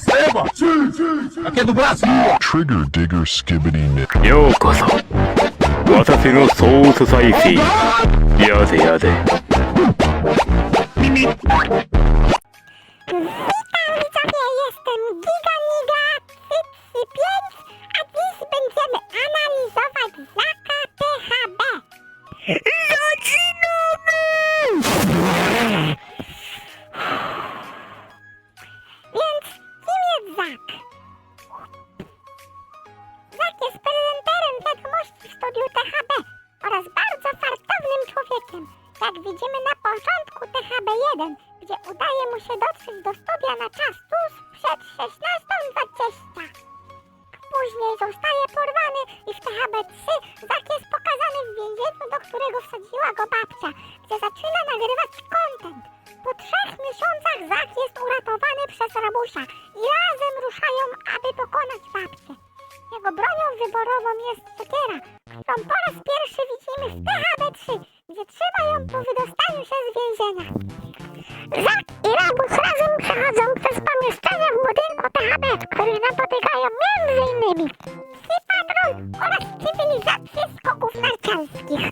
receba! Aqui é do Brasil! Trigger Digger Skibbity Nick. ようこそ私のソウルソサイティやでやで Witam widzowie, jestem Giga Niga 335, a Zak jest prezenterem wiadomości w studiu THB oraz bardzo fartownym człowiekiem. Jak widzimy na początku THB1, gdzie udaje mu się dotrzeć do studia na czas tuż przed 16.20. Później zostaje porwany i w THB3 Zak jest pokazany w więzieniu, do którego wsadziła go babcia, gdzie zaczyna nagrywać content. Po trzech miesiącach Zak jest uratowany przez rabusia i razem ruszają, aby pokonać babcię. Wyborową jest siekiera, którą po raz pierwszy widzimy w THB3, gdzie trzyma ją po wydostaniu się z więzienia. Zak i Rabus razem przechodzą przez pomieszczenia w budynku THB, w których napotykają m.in. Psi Patrol oraz cywilizację skoków narciarskich.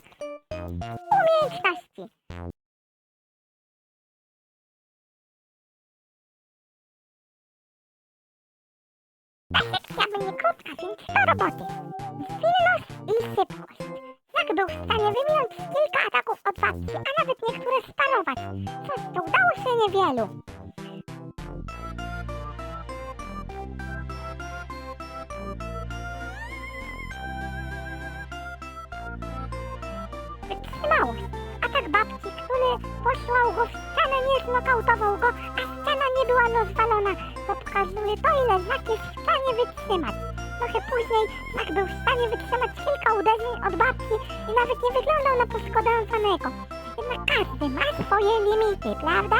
Będzie krótka, więc do roboty. Zwinność i szybkość. Jak był w stanie wyminąć kilka ataków od babci, a nawet niektóre sparować, coś co udało się niewielu. Wytrzymałość. Atak babci, który posłał go w ścianę, nie znokautował go, a ściana nie była rozwalona, co pokazuje to, ile Zak stanie wytrzymać. Trochę później Zak był w stanie wytrzymać kilka uderzeń od babci i nawet nie wyglądał na poszkodowanego. Jednak każdy ma swoje limity, prawda?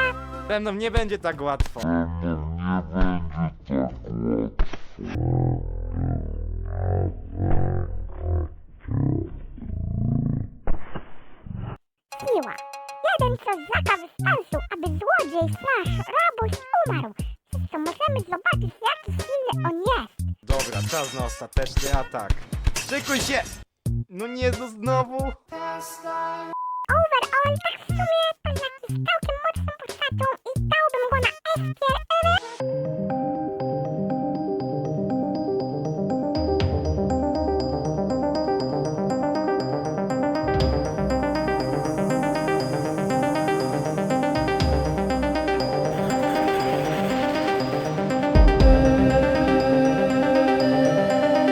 Ze mną nie będzie tak łatwo. Siła. Jeden co Zaka wystarczył, aby złodziej slash rabuś umarł. Przez co możemy zobaczyć, jaki silny on czas na ostateczny atak. Szykuj się! No nie, no znowu? Overall, tak w sumie